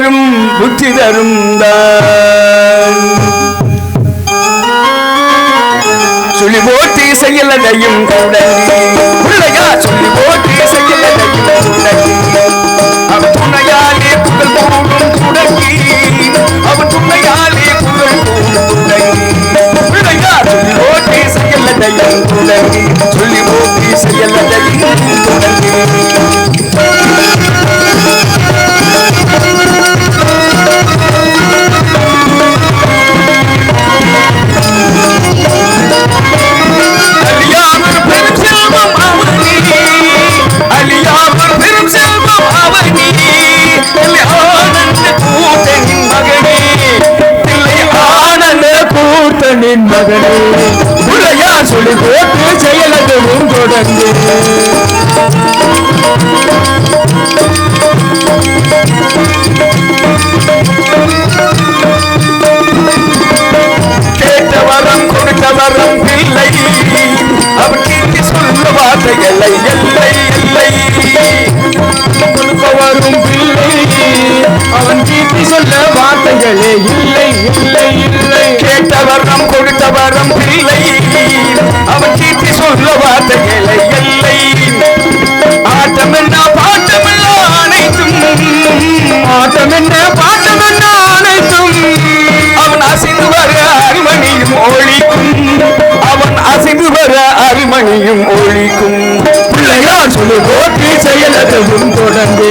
தரும் புத்தி தரும் தான் சொல்லி போட்டு செய்யலதையும் தொடங்கி பிள்ளையா சொல்லி போட்டி செய்யலதையும் தொடங்கி அவன் துணையாலே புகழ் போடும் தொடங்கி அவன் துணையாலே புகழ் போடும் தொடங்கி பிள்ளையா சொல்லி போட்டி செய்யலதையும் தொடங்கி சொல்லி போட்டு செய்யலதையும் தொடங்கி கூட்டனின் மகனே பிள்ளையா சொல்லி போட்டு செயலகவும் தொடர்ந்து. அசைந்து வர அருமணியும் ஒழிக்கும். அவன் அசைந்து வர அருமணியும் ஒழிக்கும். பிள்ளையார் சொல்லு போட்டி செயலதும் தொடர்ந்து.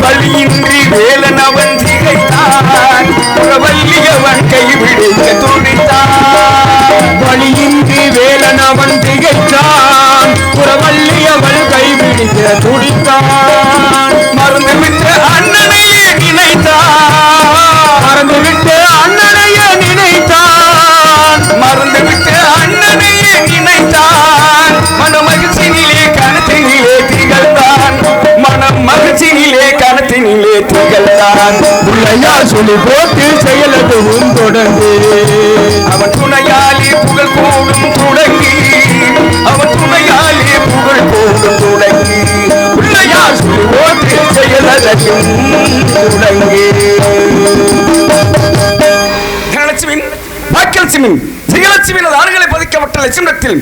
வழியின்றி வேலன் கைவிடுக்க துடித்தான். மறந்துவிட்டு அண்ணனையே நினைத்தான். மறந்துவிட்டு அண்ணனையே நினைத்தான். மறந்துவிட்டு அண்ணனையே நினைத்தான். மன மகிழ்ச்சியிலே கணத்தினிலே திகழ்ந்தான். மனம் மகிழ்ச்சியிலே கணத்தினிலே திகழ்ந்தான். பிள்ளையா சொல்லி போட்டு செயலதுவும் தொடர்ந்து. அவன் துணையாலே செயலதையும் தொடங்கி தனலட்சுமின் பாக்கியலட்சுமின் ஜெயலட்சுமியின் ஆறுகளை பதிக்கப்பட்ட லட்சுமணத்தில்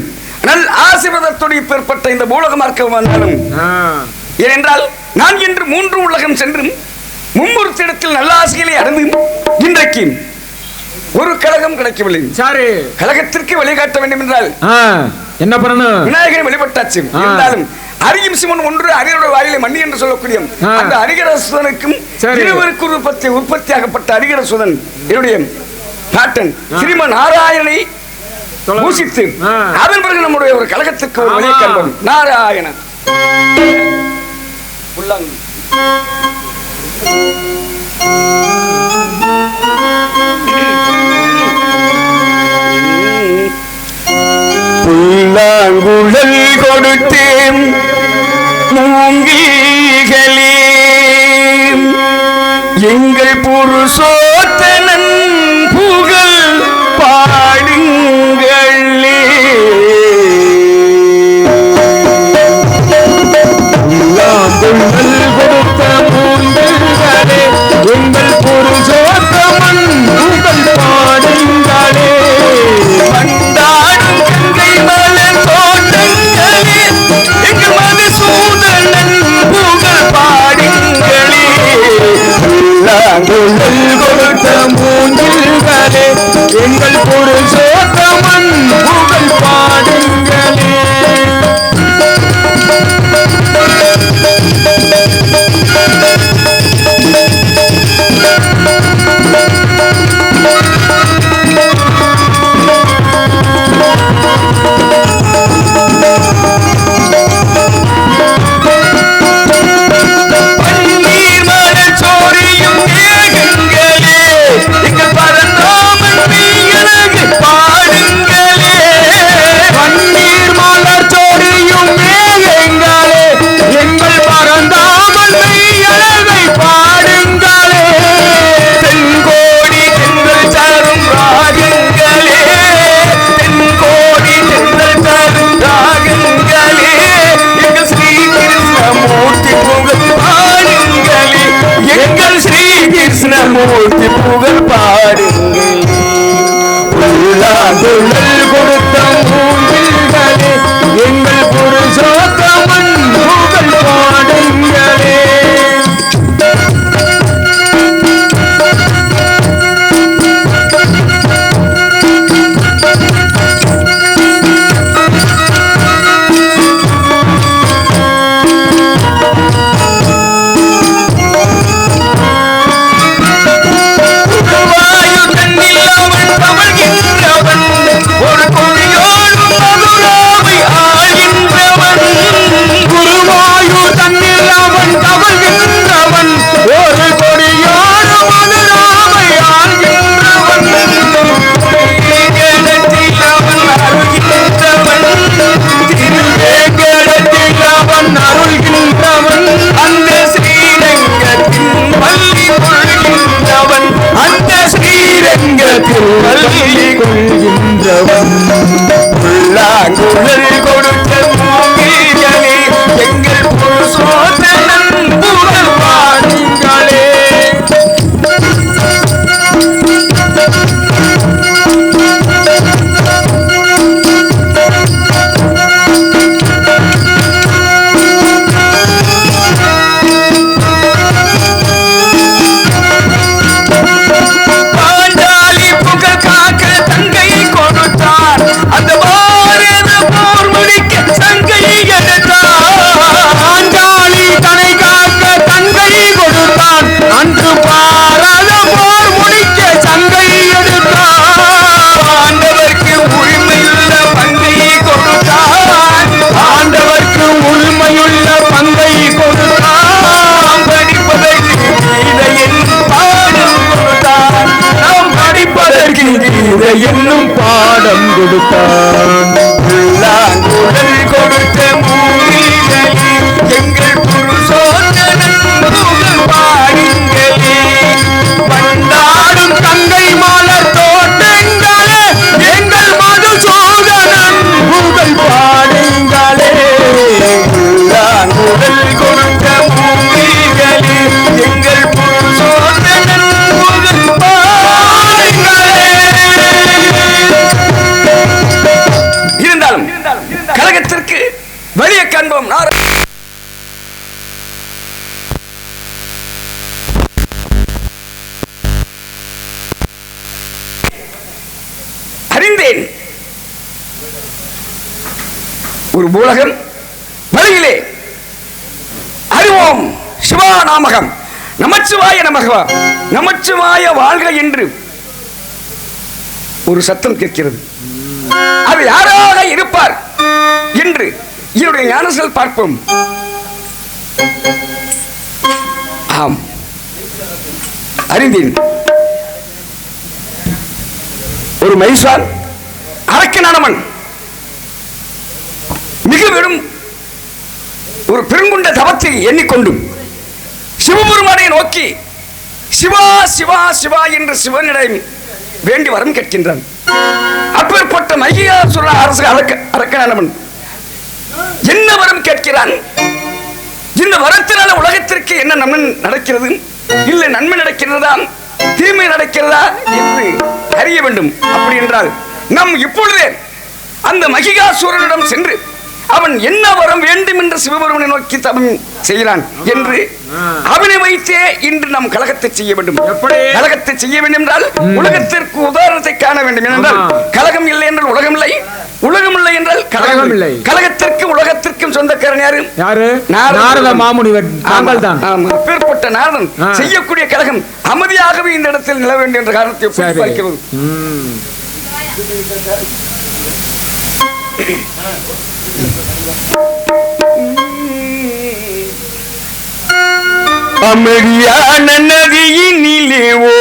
நல் ஆசீர்வாதத்தோடு பெறப்பட்ட இந்த பூலக மார்க்க வந்தாலும். ஏனென்றால் நான் இன்று மூன்று உலகம் சென்றும் மும்முறுத்திடத்தில் நல்ல ஆசைகளை அடைந்து இன்றைக்கு ஒரு கழகம் கிடைக்கவில்லை. சாரு. கழகத்திற்கு வழிகாட்ட வேண்டும் என்றால் என்ன பண்ணணும் விநாயகர் வழிபட்டாச்சு. இருந்தாலும் அரியும் சிவன் ஒன்று அரியரோட வாயிலை மண்ணி என்று சொல்லக்கூடிய. அந்த அரிகரசுதனுக்கும். இருவருக்கு உற்பத்தி உற்பத்தியாகப்பட்ட அரிகரசுதன் என்னுடைய பாட்டன். ஸ்ரீம நாராயணனை பூசித்து. அதன் பிறகு நம்முடைய ஒரு கழகத்துக்கு ஒரு வழியை. கண்டோம் நாராயணன் உள்ளாங்க புல்லாங்குழல் கொடுத்தேன். மூங்கிகளே எங்கள் புருஷோ ஒரு பூலகம் வழியிலே அறிவோம் சிவா நாமகம். நமச்சிவாய நமகவா. நமச்சிவாய வாழ்க என்று ஒரு சத்தம் கேட்கிறது. அது யாராக இருப்பார் என்று என்னுடைய ஞானசல் பார்ப்போம். ஆம். அறிந்தேன். ஒரு மைசான் அரக்கனானவன் மிக வெறும் ஒரு பெருங்குண்ட தவத்தை எண்ணிக்கொண்டும் சிவபெருமானை நோக்கி சிவா சிவா சிவா என்று சிவனிடம் வேண்டி வரம் கேட்கின்றான். அப்பேற்பட்ட மையாசுர அரசு அரக்கணவன் என்ன வரம் கேட்கிறான்? இந்த வரத்தினால உலகத்திற்கு என்ன நன்மை நடக்கிறது? இல்லை நன்மை நடக்கிறதா? தீமை நடக்கிறதா என்று அறிய வேண்டும். அப்படி என்றால் நம் இப்பொழுதே அந்த மகிகாசூரனிடம் சென்று அவன் என்ன வரம் வேண்டும் என்று சிவபெருமனை நோக்கி தவம் செய்கிறான் என்று அவனை வைத்தே இன்று நாம் கழகத்தை செய்ய வேண்டும் எப்படி? கழகத்தை செய்ய வேண்டும் என்றால் உலகத்திற்கு உதாரணத்தை காண வேண்டும் ஆமா. கழகம் இல்லை என்றால் உலகம் இல்லை உலகம் இல்லை என்றால் கழகம் இல்லை. கழகத்திற்கு உலகத்திற்கும் சொந்தக்காரன் யாரு யாரு நாரத மாமுனிவர் தாங்கள் தான். அப்பேற்பட்ட நாரதன். செய்யக்கூடிய கழகம் அமைதியாகவே இந்த இடத்தில் நில வேண்டும் என்ற காரணத்தை பார்க்கிறது. அமைதியான நதியினிலே ஓ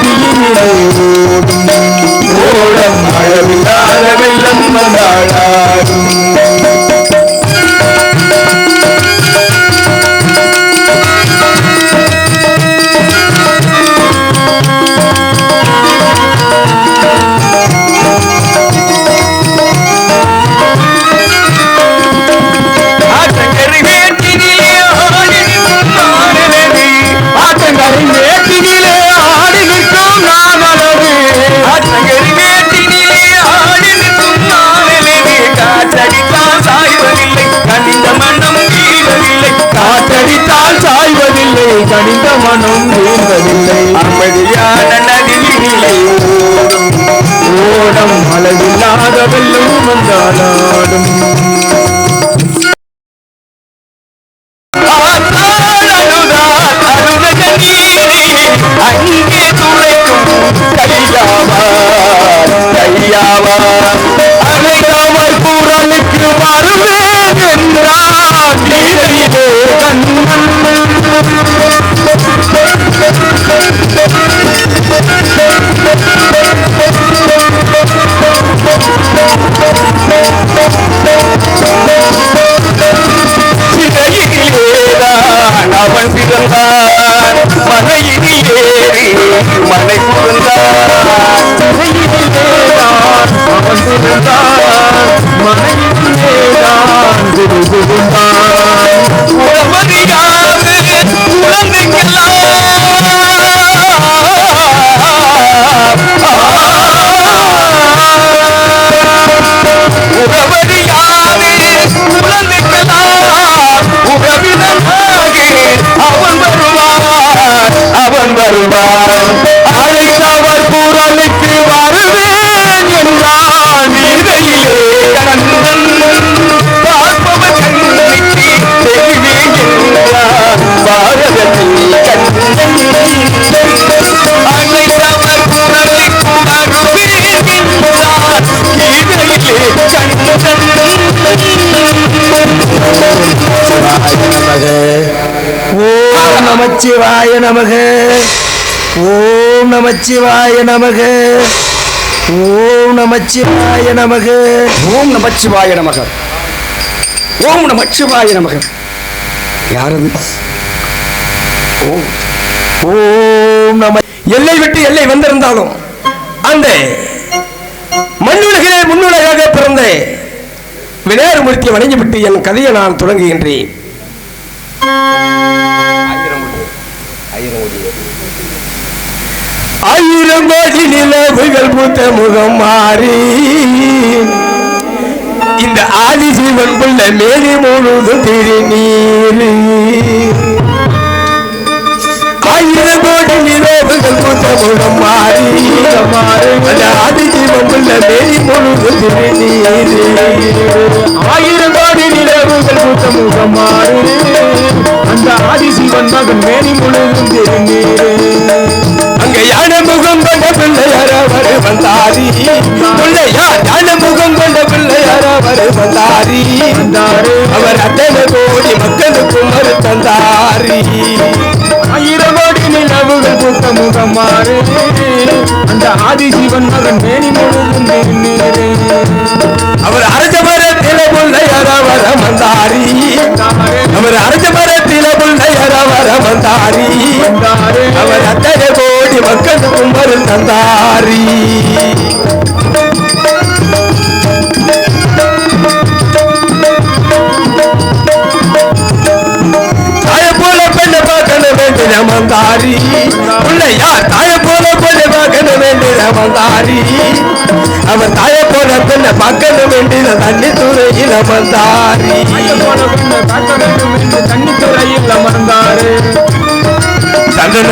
அமைதியான நதியினிலே ஓடும் அளவில்லாத வெள்ளம் வந்தாடா மனம் வீழ்வதில்லை அமைதியான நதியினிலே ஓடம் அளவில்லாத வெள்ளம் வந்தாலும் புகுந்தான் சிறையிலேதான் மனையிலேதான் குரு உறவறியாது உறவறியாது நமச்சிவாய நமக. ஓம் நமச்சிவாய நமக. ஓம் நமச்சிவாய நமக. ஓம் நமச்சிவாய நமக. ஓம் நமச்சிவாய நமக. யாரது? ஓம். நம எல்லை விட்டு எல்லை வந்திருந்தாலும் அந்த மண்ணுலகிலே முன்னுலகாக பிறந்த விநாயகமூர்த்தியை வணங்கிவிட்டு என் கதையை நான் தொடங்குகின்றேன். ஆயிரம் கோடி நிலவுகள் பூத்த முகம் மாறி. இந்த ஆதி சிவன் புள்ள மேலே முழுது திருநீர் ஆயிரம் கோடி நிலவுகள் முகம் மாறி. ஆதி சிவன் புள்ள மேலே முழுதும் திருநீர். ஆயிரம் கோடி நிலவுகள் பூத்த முகம் மாறி. அந்த ஆதி சிவன் மகன் மேனி முழுதும் திருநீர். அங்க யானை முகம் கொண்ட பிள்ளையார் அவர் வந்தாரி. பிள்ளையார் யானை முகம் கொண்ட பிள்ளையார் அவர் வந்தாரி. அவர் அத்தனை கோடி மக்களுக்கு மறு தந்தாரி. ஆயிரம் கோடி நிலவுகள் பூத்த முகம் மாறு. அந்த ஆதிசிவன் மகன் மேனி முழுதும் திருநீரே அவர் அரச மரத்தில பிள்ளையார் அவர் வந்தாரி. அவர்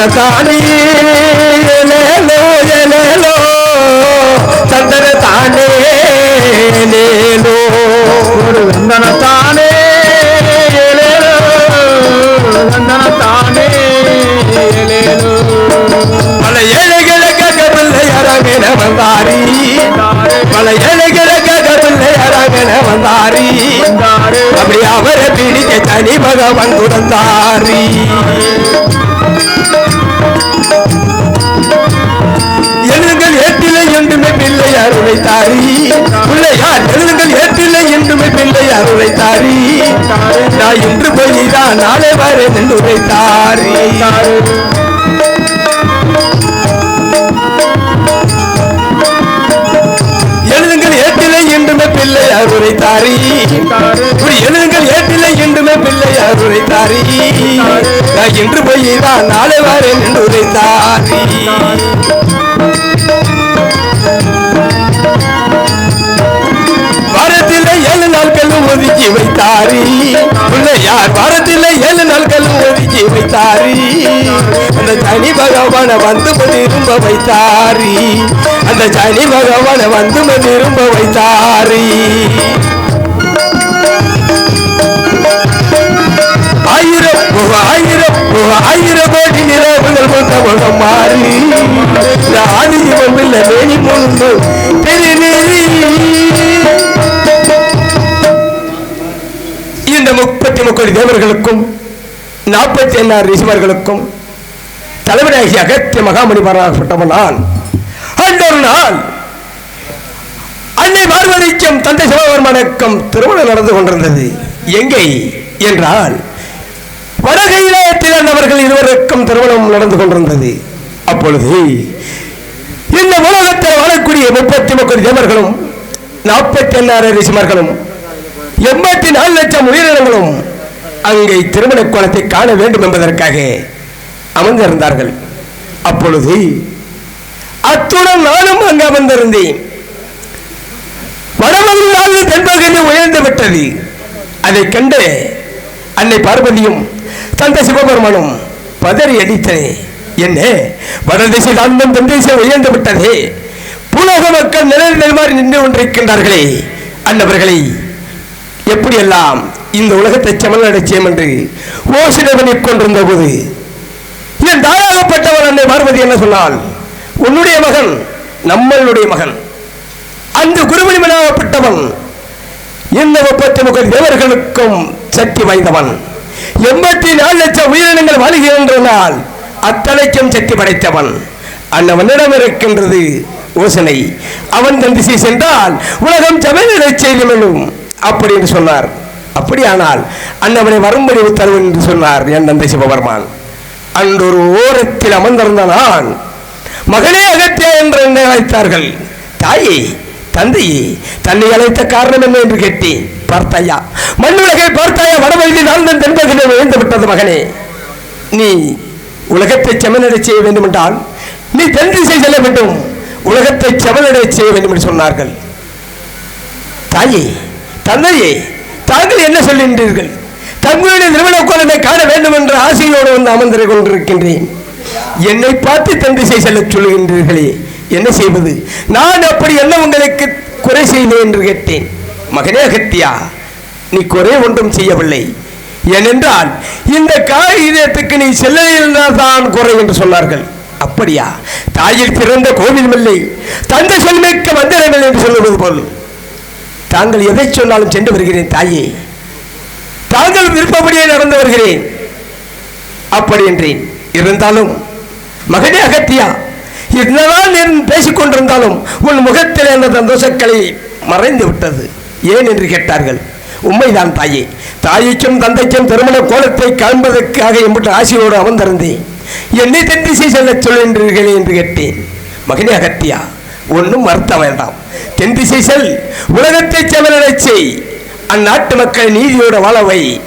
தானே ஏலேலோ ஏலேலோ சந்தன தானே ஏலேலோ ஒரு சந்தன தானே ஏலேலோ சந்தன தானே ஏலேலோ பல ஏழைகளுக்காக பிள்ளையாராக வந்தாரி. பல ஏழைகளுக்காக பிள்ளையாராக வந்தாரி. அப்படி அவரை பிடிக்க தனி பகவான் கொடுத்தாரி அருளை தாரி. நான் இன்று போய்தான் நாளை வரேன் என்று உரைத்தாரி எழுதுங்கள் ஏட்டிலை என்றுமே பிள்ளை அருளை தாரி. எழுதுங்கள் ஏட்டிலை என்றுமே பிள்ளை அருளை தாரி. நான் இன்று போய்தான் நாளை வரேன் என்று உரைத்தாரி வைத்தாரி. பிள்ளையார் வாரத்தில் ஏழு நாட்களும் ஒதுக்கி வைத்தாரி. அந்த சனி பகவான வந்து திரும்ப வைத்தாரி. அந்த சனி பகவான வந்து திரும்ப வைத்தாரி. ஆயிரம் ஆயிரம் ஆயிரம் கோடி நிலவுகள் மொத்த மாறி ஆதி இல்லை மேனி முழுந்து இந்த முப்பத்தி முக்கோடி தேவர்களுக்கும் நாற்பத்தி எண்ணாறு ரிஷிவர்களுக்கும் தலைவராகிய அகத்திய மகாமணிபராகப்பட்டவன் நான். அன்றொரு நாள் அன்னை பார்வதிக்கும் தந்தை சிவபெருமானுக்கும் திருமணம் நடந்து கொண்டிருந்தது எங்கே என்றால் வடகையிலே நபர்கள் இருவருக்கும் திருமணம் நடந்து கொண்டிருந்தது. அப்பொழுது இந்த உலகத்தில் வாழக்கூடிய முப்பத்தி முக்கோடி தேவர்களும் நாற்பத்தி எண்ணாறு ரிஷிமர்களும் எண்பத்தி நாலு லட்சம் உயிரினங்களும் அங்கே திருமண கோலத்தை காண வேண்டும் என்பதற்காக அமர்ந்திருந்தார்கள். அப்பொழுது அத்துடன் நானும் அங்கு அமர்ந்திருந்தேன். வடமதுராக தென்பகுதி உயர்ந்து விட்டது. அதை கண்டு அன்னை பார்வதியும் தந்தை சிவபெருமனும் பதறி அடித்தனே என்ன? வடதிசை தாழ்ந்தும் தென் உயர்ந்து விட்டதே. பூலோக மக்கள் நிலை நிலைமாறி நின்று கொண்டிருக்கின்றார்களே அன்னவர்களை. எப்படியெல்லாம் இந்த உலகத்தை சமநடச் அடைச்சியம் என்று ஓசனை பண்ணிக் கொண்டிருந்த போது என் தாயாகப்பட்டவள் அன்னை பார்வதி என்ன சொன்னால் உன்னுடைய மகன் நம்மளுடைய மகன். அந்த குருமணிமனாகப்பட்டவன் இந்த முப்பத்தி முப்பது தேவர்களுக்கும் சக்தி வாய்ந்தவன். எண்பத்தி நாலு லட்சம் உயிரினங்கள் வாழ்கின்றனால் அத்தனைக்கும் சக்தி படைத்தவன். அன்னவனிடம் இருக்கின்றது யோசனை. அவன் தன் திசை சென்றால் உலகம் சமையலை செய்து அப்படின்னு அப்படி என்று சொன்னார். அப்படியானால் அன்னவனை வரும்படி உத்தரவு என்று சொன்னார் என் தந்தை சிவபெருமான். அன்றொரு ஓரத்தில் அமர்ந்திருந்த நான் மகனே அகத்தியா என்று என்னை அழைத்தார்கள். தாயே தந்தையே தன்னை அழைத்த காரணம் என்ன என்று கேட்டேன். பார்த்தாயா மண்ணுலகை பார்த்தாயா வடவழி நான் தென்பகிலே விழுந்து விட்டது மகனே. நீ உலகத்தை செமனடை செய்ய வேண்டும் என்றால் நீ தென் திசை செல்ல வேண்டும். உலகத்தை செமனடை செய்ய வேண்டும் என்று சொன்னார்கள். தாயே தந்தையே தாங்கள் என்ன சொல்கின்றீர்கள்? தங்களுடைய நிறுவன கோலத்தை காண வேண்டும் என்ற ஆசையோடு வந்து அமர்ந்து கொண்டிருக்கின்றேன். என்னை பார்த்து தந்திசை செல்ல சொல்லுகின்றீர்களே என்ன செய்வது? நான் அப்படி என்ன உங்களுக்கு குறை செய்தேன் என்று கேட்டேன். மகனே அகத்தியா நீ குறை ஒன்றும் செய்யவில்லை. ஏனென்றால் இந்த காகிதத்துக்கு நீ செல்லையில் தான் குறை என்று சொன்னார்கள். அப்படியா? தாயில் பிறந்த கோவிலும் இல்லை தந்தை சொல்மிக்க மந்திரங்கள் என்று சொல்லுவது போல். தாங்கள் எதை சொன்னாலும் சென்று வருகிறேன் தாயே. தாங்கள் விருப்பப்படியே நடந்து வருகிறேன். அப்படி என்றேன். இருந்தாலும் மகனே அகத்தியா என்னதான் நீ பேசிக் கொண்டிருந்தாலும் உன் முகத்தில் அந்த சந்தோஷக்கலை மறைந்து விட்டது. ஏன் என்று கேட்டார்கள். உண்மைதான் தாயே. தாய்க்கும் தந்தைக்கும் திருமண கோலத்தை காண்பதற்காக எம்பிட்ட ஆசையோடு அமர்ந்திருந்தேன். என்னை தென் திசை செல்ல சொல்கின்றீர்களே என்று கேட்டேன். மகனே அகத்தியா ஒன்றும் வருத்த வேண்டாம் தென் திசை செல் உலகத்தை செவலனை செய். அந்நாட்டு மக்களை நீதியோட வாழவை.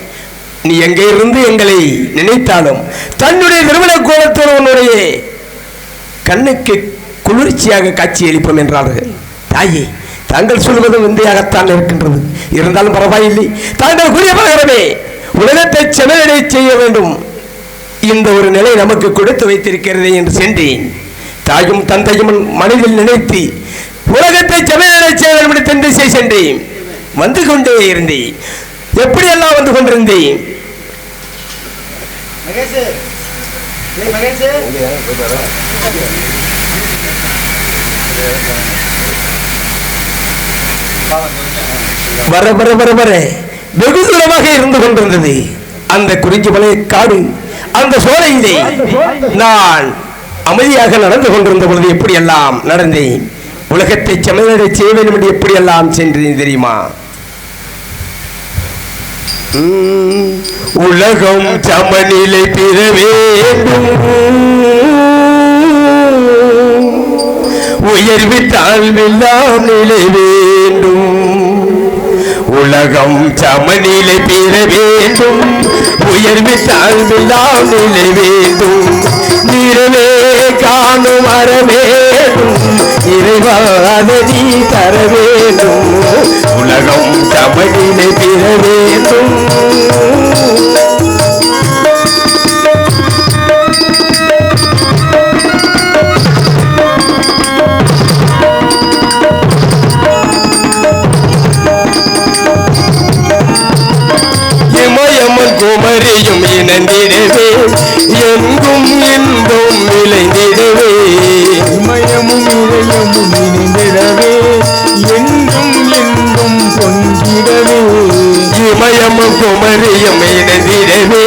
நீ எங்கே இருந்து எங்களை நினைத்தாலும் தன்னுடைய நிறுவன கோலத்தோடு உன்னுடைய கண்ணுக்கு குளிர்ச்சியாக காட்சி அளிப்போம் என்றார்கள். தாயே தாங்கள் சொல்வதும் விந்தையாகத்தான் இருக்கின்றது. இருந்தாலும் பரவாயில்லை. தாங்கள் கூறிய பிரகாரமே உலகத்தை செவலடை செய்ய வேண்டும். இந்த ஒரு நிலை நமக்கு கொடுத்து வைத்திருக்கிறது என்று சென்றேன். தாயும் தந்தையும் மனதில் நினைத்து உலகத்தை என்று தென் திசை சென்றேன். வந்து கொண்டே இருந்தேன். எப்படியெல்லாம் வந்து கொண்டிருந்தேன்? வர வர வர வர. வெகு தூரமாக இருந்து கொண்டிருந்தது. அந்த குறிஞ்சி மலை காடு அந்த சோலையிலே. நான் அமைதியாக நடந்து கொண்டிருந்த பொழுது எப்படியெல்லாம் நடந்தேன் உலகத்தை சமையலடை செய்ய வேண்டும் என்று எப்படியெல்லாம் சென்றேன் தெரியுமா? உலகம் சமநிலை பெற வேண்டும். உயர்வு தாழ்வெல்லாம் நிலை வேண்டும். உலகம் சமநிலை பெற வேண்டும். உயர்வு தாழ்வெல்லாம் நிலை வேண்டும். நிறவே காணும் வர வேண்டும் இறைவாத தர வேண்டும் உலகம் சமநிலை பெற வேண்டும் குமரியும் இணைந்திடவே எங்கும் இன்பம் விளைந்திடவே இமயமும் இளையமும் இணைந்திடவே என்றும் என்றும் பொங்கிடவே இமயமும் குமரியும் இணைந்திடவே.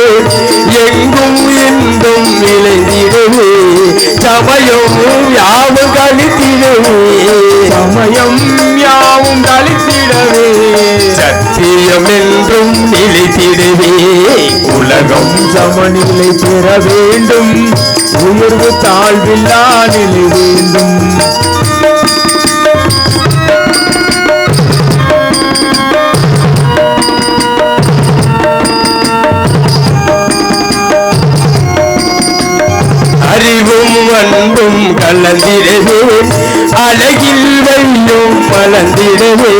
எங்கும் இன்பம் விளைந்திடவே சமயமும் யாவும் கழித்திடவே. சமயம் யாவும் கழித்திடவே. சத்தியம் என்றும் நிலைத்திடவே. உலகம் சமநிலை பெற வேண்டும். உயர்வு தாழ்வில்லா நிலை வேண்டும். அறிவும் அன்பும் கலந்திடவே அழகில் வெள்ளும் வளர்ந்திடவே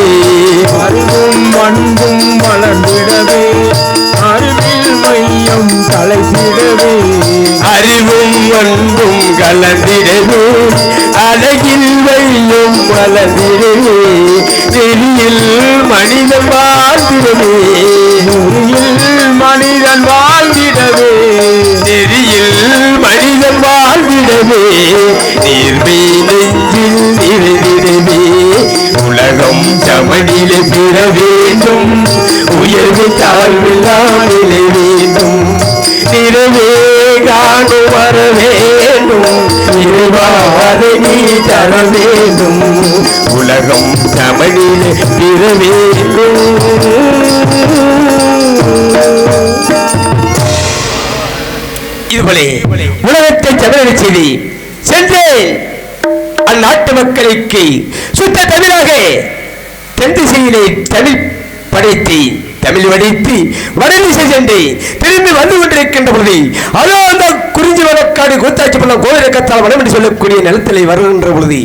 அறிவும் அன்பும் வளர்ந்திடவே தலைத்திடவே அறிவும் அன்பும் கலந்திடவே. அழகில் வெள்ளும் வளர்ந்திடவே வெளியில் மனிதன் வாழ்ந்திடவே. நெறியில் மனிதன் வாழ்ந்திடவே. நெறியில் மனிதன் வாழ்ந்திடவே. நீர்மை நெஞ்சில் நிறைந்திடவே உலகம் சமநிலை பெற வேண்டும் உயர்வு தாழ்வில்லாமல் நிறைவே காணும் வர வேண்டும் இருவாதை நீ தர வேண்டும் உலகம் சமநிலை பெற வேண்டும் இதுபோலே உலகத்தை தமிழக செய்தி. சென்றேன். அந்நாட்டு மக்களுக்கு சுத்த தமிழாக. தென் திசையிலே தமிழ் படைத்தேன் தமிழ் வடித்து வடதிசை சென்று திரும்பி வந்து கொண்டிருக்கின்ற பொழுது அதோ அந்த குறிஞ்சி வழக்காடு கூத்தாட்சி பண்ண கோவிலக்கத்தால் வடம் என்று சொல்லக்கூடிய நிலத்திலே வருகின்ற பொழுது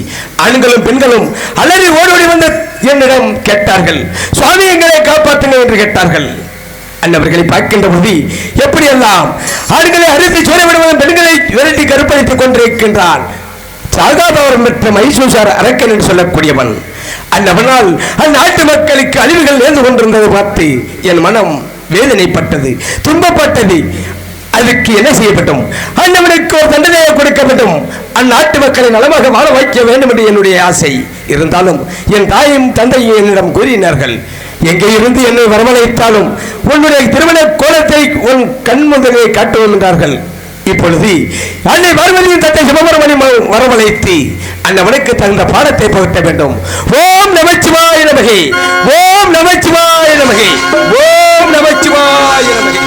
ஆண்களும் பெண்களும் அலறி ஓடோடி வந்த என்னிடம் கேட்டார்கள். சுவாமி எங்களை காப்பாற்றுங்க என்று கேட்டார்கள். அன்னவர்களை பார்க்கின்ற பொழுது எப்படியெல்லாம்? ஆண்களை அறுத்து சோலை விடுவதும் பெண்களை விரட்டி கருப்பளித்துக் கொண்டிருக்கின்றான் சாகாபவரம் பெற்ற மைசூசார் அரக்கன் என்று சொல்லக்கூடியவன். அன்னவனால் அந்நாட்டு மக்களுக்கு அழிவுகள் நேர்ந்து கொண்டிருந்ததை பார்த்து என் மனம் வேதனைப்பட்டது துன்பப்பட்டது. அதுக்கு என்ன செய்யப்பட்டும்? அண்ணவனுக்கு ஒரு தண்டனையை கொடுக்க வேண்டும் அந்நாட்டு மக்களை நலமாக வாழ வைக்க வேண்டும் என்று என்னுடைய ஆசை. இருந்தாலும் என் தாயும் தந்தையும் என்னிடம் கூறினார்கள் எங்கே இருந்து என்னை வரவழைத்தாலும் உன்னுடைய திருமண கோலத்தை உன் கண் முதலே காட்டுவோம் என்றார்கள். இப்பொழுது அன்னை பார்வதியின் தத்தை சிவபெருமணி வரவழைத்து அன்னவனுக்கு தகுந்த பாடத்தை புகட்ட வேண்டும். ஓம் நமச்சிவாய நமகே. ஓம் நமச்சிவாய நமகே. ஓம் நமச்சிவாய நமகே.